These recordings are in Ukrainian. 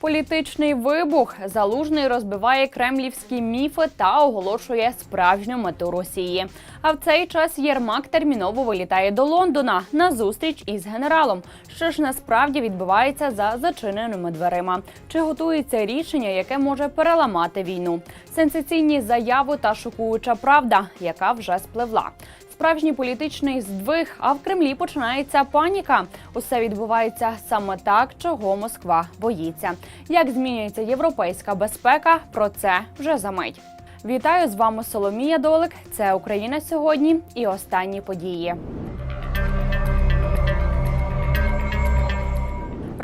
Політичний вибух залужний розбиває кремлівські міфи та оголошує справжню мету Росії. А в цей час Єрмак терміново вилітає до Лондона на зустріч із генералом. Що ж насправді відбувається за зачиненими дверима? Чи готується рішення, яке може переламати війну? Сенсаційні заяви та шокуюча правда, яка вже спливла. Справжній політичний здвиг, а в Кремлі починається паніка. Усе відбувається саме так, чого Москва боїться. Як змінюється європейська безпека? Про це вже за мить. Вітаю з вами Соломія Долик. Це Україна сьогодні і останні події.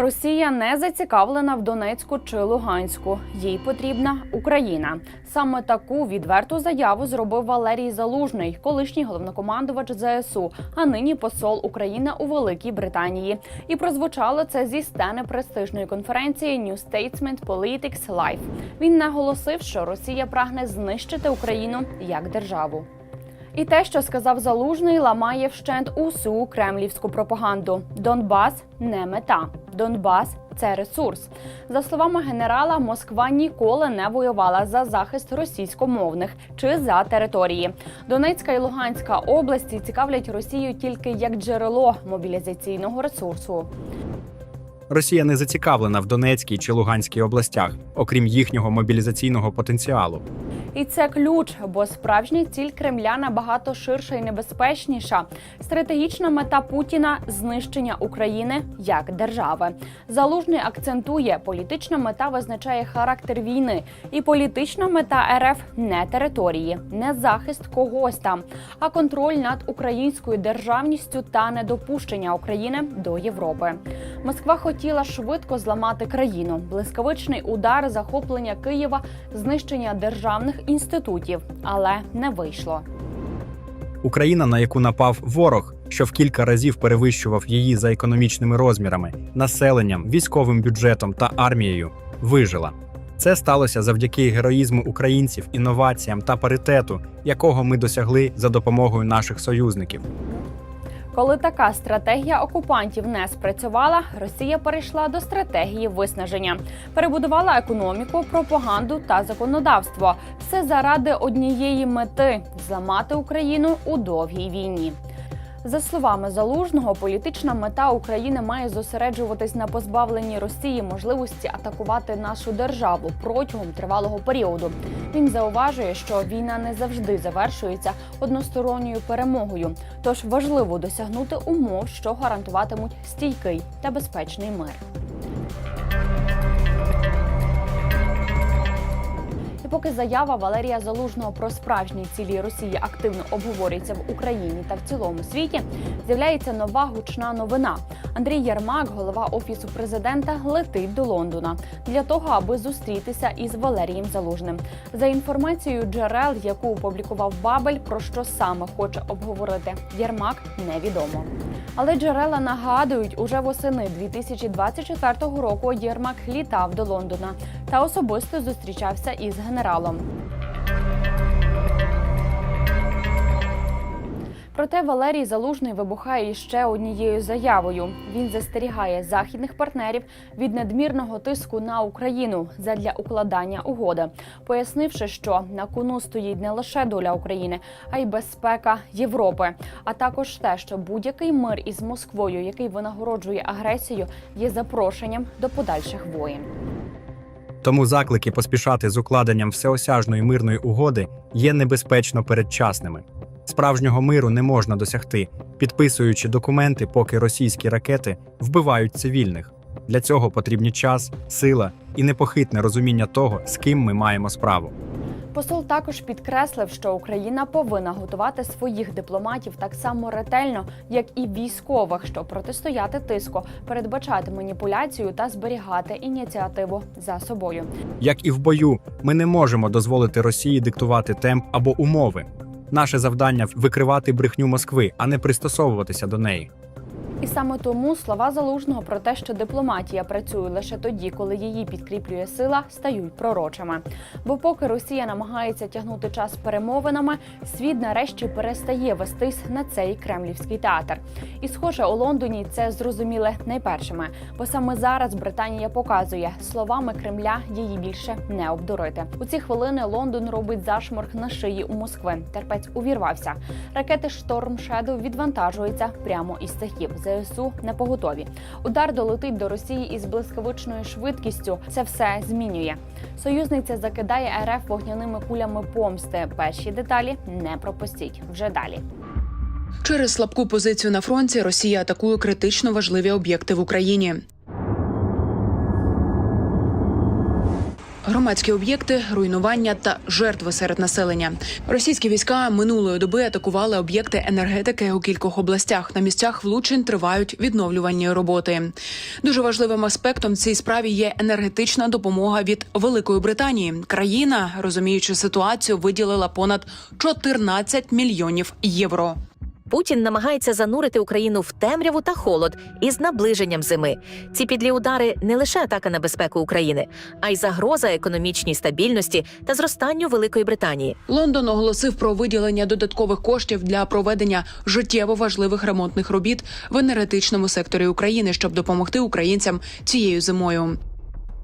Росія не зацікавлена в Донецьку чи Луганську. Їй потрібна Україна. Саме таку відверту заяву зробив Валерій Залужний, колишній головнокомандувач ЗСУ, а нині посол України у Великій Британії. І прозвучало це зі сцени престижної конференції New Statesman Politics Live. Він наголосив, що Росія прагне знищити Україну як державу. І те, що сказав Залужний, ламає вщент усю кремлівську пропаганду. Донбас не мета. Донбас це ресурс. За словами генерала, Москва ніколи не воювала за захист російськомовних чи за території. Донецька і Луганська області цікавлять Росію тільки як джерело мобілізаційного ресурсу. Росія не зацікавлена в Донецькій чи Луганській областях, окрім їхнього мобілізаційного потенціалу. І це ключ, бо справжня ціль Кремля набагато ширша і небезпечніша. Стратегічна мета Путіна знищення України як держави. Залужний акцентує, політична мета визначає характер війни, і політична мета РФ не території, не захист когось там, а контроль над українською державністю та недопущення України до Європи. Москва хотіла швидко зламати країну. Блискавичний удар, захоплення Києва, знищення державних інститутів, але не вийшло. Україна, на яку напав ворог, що в кілька разів перевищував її за економічними розмірами, населенням, військовим бюджетом та армією, вижила. Це сталося завдяки героїзму українців, інноваціям та паритету, якого ми досягли за допомогою наших союзників. Коли така стратегія окупантів не спрацювала, Росія перейшла до стратегії виснаження, перебудувала економіку, пропаганду та законодавство. Все заради однієї мети зламати Україну у довгій війні. За словами залужного, політична мета України має зосереджуватись на позбавленні Росії можливості атакувати нашу державу протягом тривалого періоду. Він зауважує, що війна не завжди завершується односторонньою перемогою, тож важливо досягнути умов, що гарантуватимуть стійкий та безпечний мир. Поки заява Валерія Залужного про справжні цілі Росії активно обговорюється в Україні та в цілому світі, з'являється нова гучна новина. Андрій Єрмак, голова офісу президента, летить до Лондона для того, аби зустрітися із Валерієм Залужним. За інформацією джерел, яку опублікував Бабель, про що саме хоче обговорити Єрмак, невідомо. Але джерела нагадують, уже восени 2024 року Єрмак літав до Лондона та особисто зустрічався із генералом. Проте Валерій Залужний вибухає ще однією заявою. Він застерігає західних партнерів від надмірного тиску на Україну задля укладання угоди, пояснивши, що на кону стоїть не лише доля України, а й безпека Європи, а також те, що будь-який мир із Москвою, який винагороджує агресію, є запрошенням до подальших воєн. Тому заклики поспішати з укладенням всеосяжної мирної угоди є небезпечно передчасними. Справжнього миру не можна досягти, підписуючи документи, поки російські ракети вбивають цивільних. Для цього потрібні час, сила і непохитне розуміння того, з ким ми маємо справу. Посол також підкреслив, що Україна повинна готувати своїх дипломатів так само ретельно, як і військових, щоб протистояти тиску, передбачати маніпуляцію та зберігати ініціативу за собою. Як і в бою, ми не можемо дозволити Росії диктувати темп або умови. Наше завдання викривати брехню Москви, а не пристосовуватися до неї. І саме тому слова залужного про те, що дипломатія працює лише тоді, коли її підкріплює сила, стають пророчими. Бо поки Росія намагається тягнути час перемовинами, світ нарешті перестає вестись на цей кремлівський театр. І схоже, у Лондоні це зрозуміли найпершими, бо саме зараз Британія показує словами Кремля її більше не обдурити. У ці хвилини Лондон робить зашморг на шиї у Москви. Терпець увірвався. Ракети Шторм Шедоу відвантажуються прямо із цехів. ЗСУ не поготові. Удар долетить до Росії із блискавичною швидкістю. Це все змінює. Союзниця закидає РФ вогняними кулями помсти. Перші деталі не пропустіть вже далі. Через слабку позицію на фронті Росія атакує критично важливі об'єкти в Україні. Громадські об'єкти, руйнування та жертви серед населення. Російські війська минулої доби атакували об'єкти енергетики у кількох областях. На місцях влучень тривають відновлювальні роботи. Дуже важливим аспектом цій справі є енергетична допомога від Великої Британії. Країна, розуміючи ситуацію, виділила понад 14 мільйонів євро. Путін намагається занурити Україну в темряву та холод із наближенням зими. Ці підлі удари не лише атака на безпеку України, а й загроза економічній стабільності та зростанню Великої Британії. Лондон оголосив про виділення додаткових коштів для проведення життєво важливих ремонтних робіт в енергетичному секторі України, щоб допомогти українцям цією зимою.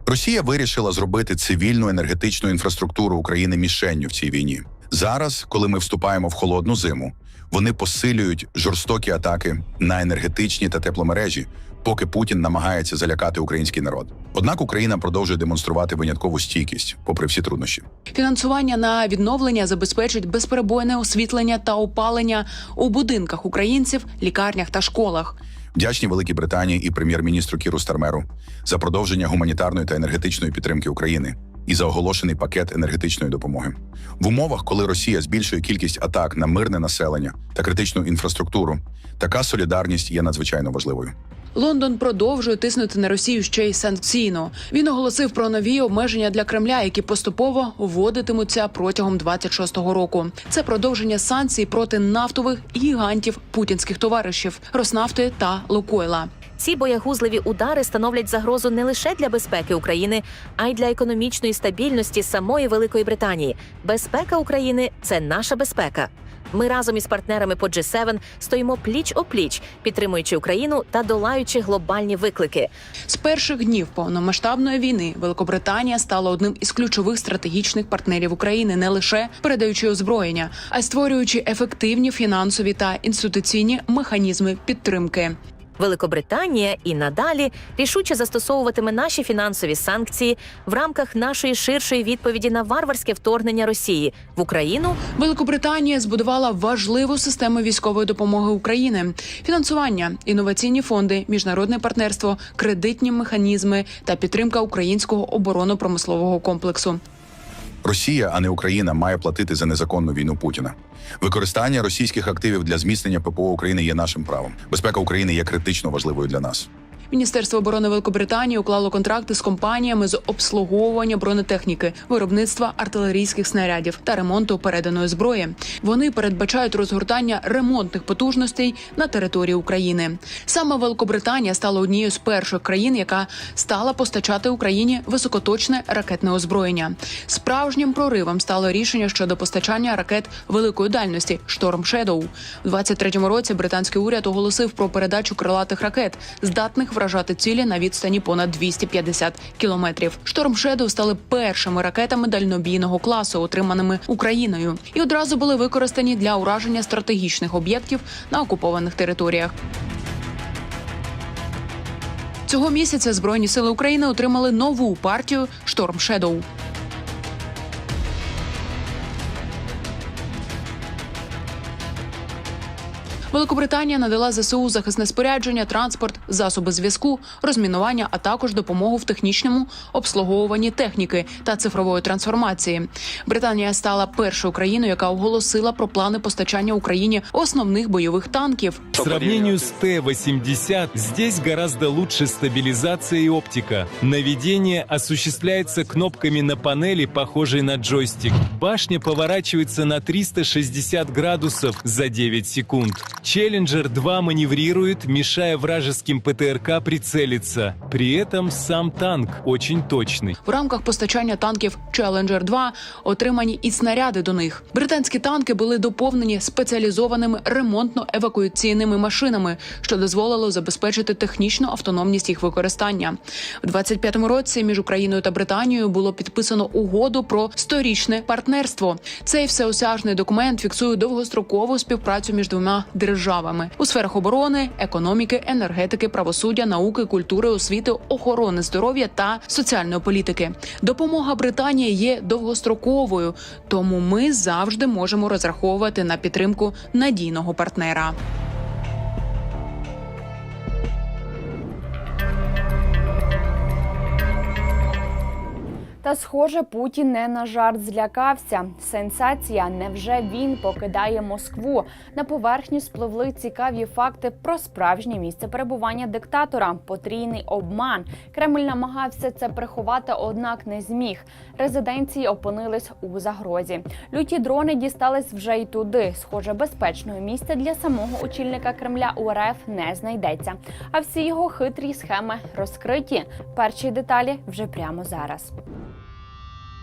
Росія вирішила зробити цивільну енергетичну інфраструктуру України мішенню в цій війні. Зараз, коли ми вступаємо в холодну зиму, вони посилюють жорстокі атаки на енергетичні та тепломережі, поки Путін намагається залякати український народ. Однак Україна продовжує демонструвати виняткову стійкість, попри всі труднощі. Фінансування на відновлення забезпечить безперебойне освітлення та опалення у будинках українців, лікарнях та школах. Вдячні Великій Британії і прем'єр-міністру Кіру Стармеру за продовження гуманітарної та енергетичної підтримки України і за оголошений пакет енергетичної допомоги в умовах, коли Росія збільшує кількість атак на мирне населення та критичну інфраструктуру. Така солідарність є надзвичайно важливою. Лондон продовжує тиснути на Росію ще й санкційно. Він оголосив про нові обмеження для Кремля, які поступово вводитимуться протягом 26-го року. Це продовження санкцій проти нафтових гігантів путінських товаришів Роснафти та Лукойла. Ці боягузливі удари становлять загрозу не лише для безпеки України, а й для економічної стабільності самої Великої Британії. Безпека України це наша безпека. Ми разом із партнерами по G7 стоїмо пліч опліч, підтримуючи Україну та долаючи глобальні виклики. З перших днів повномасштабної війни Великобританія стала одним із ключових стратегічних партнерів України, не лише передаючи озброєння, а й створюючи ефективні фінансові та інституційні механізми підтримки. Великобританія і надалі рішуче застосовуватиме наші фінансові санкції в рамках нашої ширшої відповіді на варварське вторгнення Росії в Україну Великобританія збудувала важливу систему військової допомоги України, фінансування, інноваційні фонди, міжнародне партнерство, кредитні механізми та підтримка українського оборонно-промислового комплексу. Росія, а не Україна, має платити за незаконну війну Путіна. Використання російських активів для зміцнення ППО України є нашим правом. Безпека України є критично важливою для нас. Міністерство оборони Великобританії уклало контракти з компаніями з обслуговування бронетехніки, виробництва артилерійських снарядів та ремонту переданої зброї. Вони передбачають розгортання ремонтних потужностей на території України. Саме Великобританія стала однією з перших країн, яка стала постачати Україні високоточне ракетне озброєння. Справжнім проривом стало рішення щодо постачання ракет великої дальності Шторм Шедоу. У 23-му році британський уряд оголосив про передачу крилатих ракет, здатних вражати цілі на відстані понад 250 кілометрів. Шторм Шедоу стали першими ракетами дальнобійного класу, отриманими Україною, і одразу були використані для ураження стратегічних об'єктів на окупованих територіях. Цього місяця Збройні сили України отримали нову партію Шторм Шедоу. Великобританія надала ЗСУ захисне спорядження, транспорт, засоби зв'язку, розмінування, а також допомогу в технічному обслуговуванні техніки та цифрової трансформації. Британія стала першою країною, яка оголосила про плани постачання Україні основних бойових танків. По сравнению с Т-80, здесь гораздо лучше стабилизация и оптика. Наведение осуществляется кнопками на панели, похожей на джойстик. Башня поворачивается на 360 градусов за 9 секунд. Челленджер-2 маневрирует, мешая вражеским ПТРК прицелиться. При этом сам танк очень точный. В рамках постачання танків Challenger 2 отримані і снаряди до них. Британські танки були доповнені спеціалізованими ремонтно-евакуаційними машинами, що дозволило забезпечити технічну автономність їх використання. В 25-му році між Україною та Британією було підписано угоду про сторічне партнерство. Цей всеосяжний документ фіксує довгострокову співпрацю між двома державами у сферах оборони, економіки, енергетики, правосуддя, науки, культури, освіти, охорони здоров'я та соціальної політики. Допомога Британії є довгостроковою, тому ми завжди можемо розраховувати на підтримку надійного партнера. Та схоже, Путін не на жарт злякався. Сенсація. Невже він покидає Москву? На поверхню спливли цікаві факти про справжнє місце перебування диктатора. Потрійний обман. Кремль намагався це приховати, однак не зміг. Резиденції опинились у загрозі. Люті дрони дістались вже й туди. Схоже, безпечного місця для самого очільника Кремля у РФ не знайдеться. А всі його хитрі схеми розкриті. Перші деталі вже прямо зараз.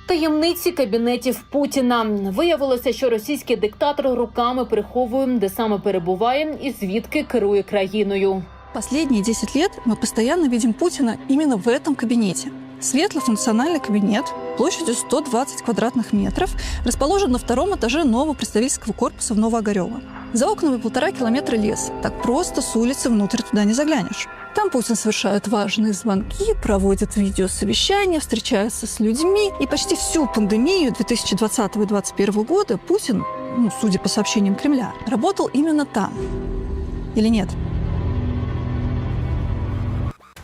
Таємниці кабінетів Путіна виявилося, що російський диктатор руками приховує, де саме перебуває і звідки керує країною. Последние 10 лет мы постоянно видим Путина именно в этом кабинете. Светлый функциональный кабинет площадью 120 квадратных метров расположен на втором этаже нового представительского корпуса в Новоогарево. За окнами полтора километра леса. Так просто с улицы внутрь туда не заглянешь. Там Путин совершает важные звонки, проводит видеосовещания, встречается с людьми. И почти всю пандемию 2020 и 2021 года Путин, ну, судя по сообщениям Кремля, работал именно там. Или нет?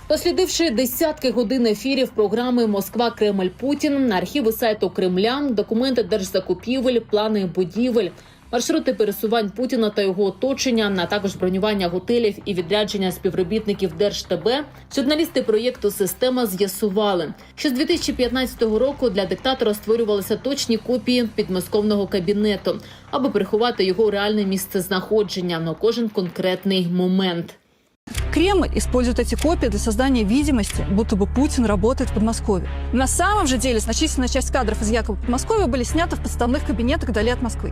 Дослідивши десятки годин ефірів програми Москва Кремль Путін, архіви сайту Кремля, документи держзакупівель, плани будівель, маршрути пересувань Путіна та його оточення, а також бронювання готелів і відрядження співробітників Держтб, журналісти проєкту Система з'ясували, що з 2015 року для диктатора створювалися точні копії підмосковного кабінету, аби приховати його реальне місце знаходження на кожен конкретний момент. Кремль использует эти копии для создания видимости, будто бы Путин работает в Подмосковье. На самом же деле значительная часть кадров из якобы Подмосковья были сняты в подставных кабинетах вдали от Москвы.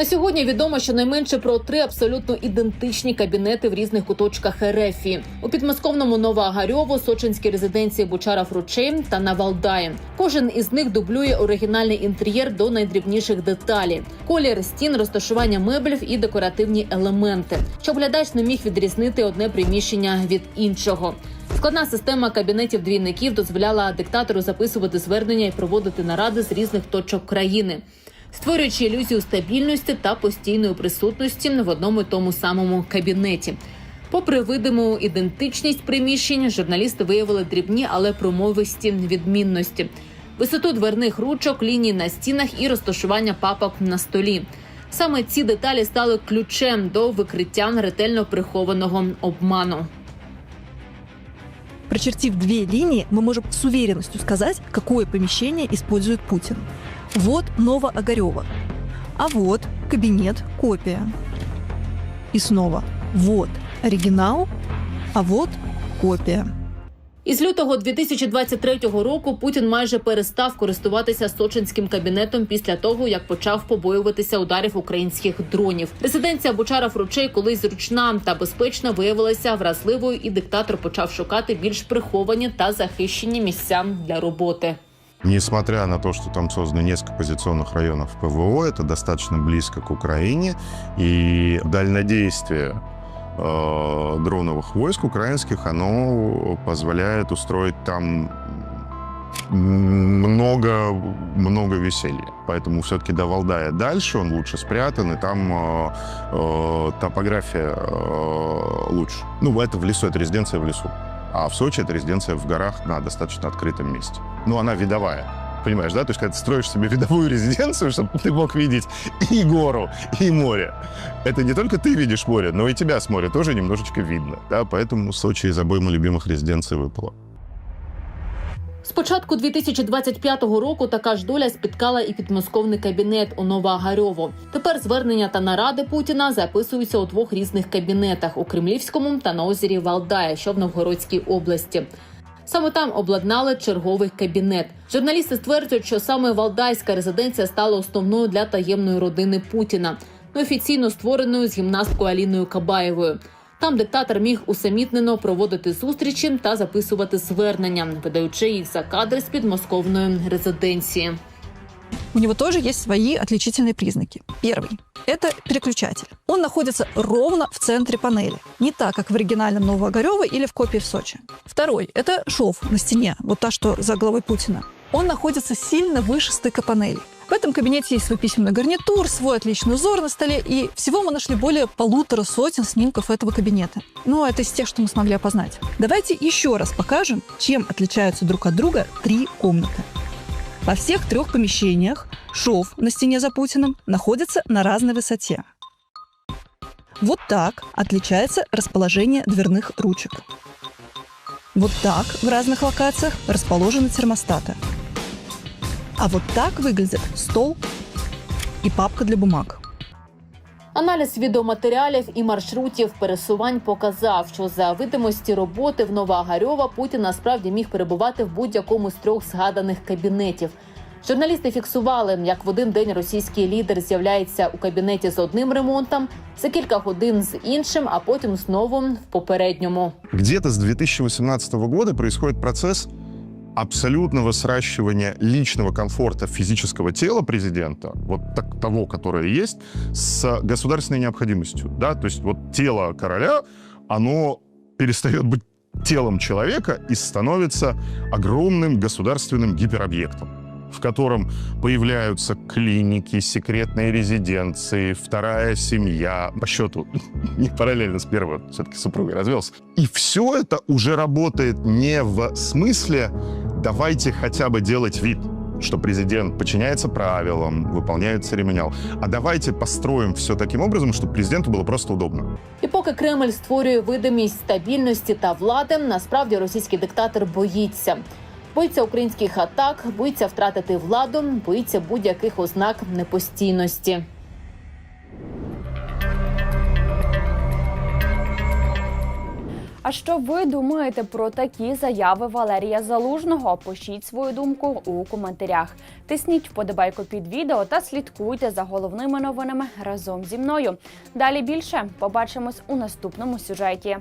На сьогодні відомо щонайменше про три абсолютно ідентичні кабінети в різних куточках РФ. у підмосковному Новоагарьово, Сочинській резиденції Бучара Фручей та на Валдаї. Кожен із них дублює оригінальний інтер'єр до найдрібніших деталей: колір стін, розташування меблів і декоративні елементи, щоб глядач не міг відрізнити одне приміщення від іншого. Складна система кабінетів двійників дозволяла диктатору записувати звернення і проводити наради з різних точок країни створюючи ілюзію стабільності та постійної присутності в одному і тому самому кабінеті. Попри видиму ідентичність приміщень, журналісти виявили дрібні, але промовисті відмінності: висоту дверних ручок, лінії на стінах і розташування папок на столі. Саме ці деталі стали ключем до викриття ретельно прихованого обману. Прочертив две линии, мы можем с уверенностью сказать, какое помещение использует Путин. Вот Новоогарево. А вот кабинет копия. И снова вот оригинал, а вот копия. Із лютого 2023 року Путін майже перестав користуватися сочинським кабінетом після того, як почав побоюватися ударів українських дронів. Резиденція Бучара Фручей, колись зручна та безпечна, виявилася вразливою, і диктатор почав шукати більш приховані та захищені місця для роботи. Несмотря на то, что там создано несколько позиционных районов ПВО, это достаточно близко к Украине, и дальнодействие э, дроновых войск украинских, оно позволяет устроить там много, много веселья. Поэтому все-таки до Валдая дальше, он лучше спрятан, и там э, э, топография э, лучше. Ну, это в лесу, это резиденция в лесу. А в Сочи это резиденция в горах на достаточно открытом месте. Ну, она видовая. Понимаешь, да? То есть, когда ты строишь себе видовую резиденцию, чтобы ты мог видеть и гору, и море. Это не только ты видишь море, но и тебя с моря тоже немножечко видно. Да? Поэтому Сочи из обоймы любимых резиденций выпало. З початку 2025 року така ж доля спіткала і підмосковний кабінет у Новоагарьово. Тепер звернення та наради Путіна записуються у двох різних кабінетах у Кремлівському та на озері Валдая, що в Новгородській області. Саме там обладнали черговий кабінет. Журналісти стверджують, що саме Валдайська резиденція стала основною для таємної родини Путіна, неофіційно створеною з гімнасткою Аліною Кабаєвою. Там диктатор міг усамітнено проводити зустрічі та записувати звернення, видаючи їх за кадри з підмосковної резиденції. У него тоже есть свои отличительные признаки. Первый – это переключатель. Он находится ровно в центре панели, не так, как в оригинальном Новоогарево или в копии в Сочи. Второй – это шов на стене, вот та, что за головой Путина. Он находится сильно выше стыка панели. В этом кабинете есть свой письменный гарнитур, свой отличный узор на столе, и всего мы нашли более полутора сотен снимков этого кабинета. Ну, это из тех, что мы смогли опознать. Давайте еще раз покажем, чем отличаются друг от друга три комнаты. Во всех трех помещениях шов на стене за Путиным находится на разной высоте. Вот так отличается расположение дверных ручек. Вот так в разных локациях расположены термостаты. А вот так выглядит стол и папка для бумаг. Аналіз відеоматеріалів і маршрутів пересувань показав, що за видимості роботи в Новоагарьова Путін насправді міг перебувати в будь-якому з трьох згаданих кабінетів. Журналісти фіксували, як в один день російський лідер з'являється у кабінеті з одним ремонтом, за кілька годин з іншим, а потім знову в попередньому. Где-то с 2018 года происходит процесс абсолютного сращивания личного комфорта физического тела президента, вот так, того, которое есть, с государственной необходимостью. Да? То есть вот тело короля, оно перестает быть телом человека и становится огромным государственным гиперобъектом в котором появляются клиники, секретные резиденции, вторая семья. По счету, не параллельно с первой, все-таки супругой развелся. И все это уже работает не в смысле «давайте хотя бы делать вид», что президент подчиняется правилам, выполняет церемониал. А давайте построим все таким образом, чтобы президенту было просто удобно. І поки Кремль створює видимість стабільності та влади, насправді російський диктатор боїться. Боїться українських атак, боїться втратити владу, боїться будь-яких ознак непостійності. А що ви думаєте про такі заяви Валерія Залужного? Пишіть свою думку у коментарях. Тисніть вподобайку під відео та слідкуйте за головними новинами разом зі мною. Далі більше побачимось у наступному сюжеті.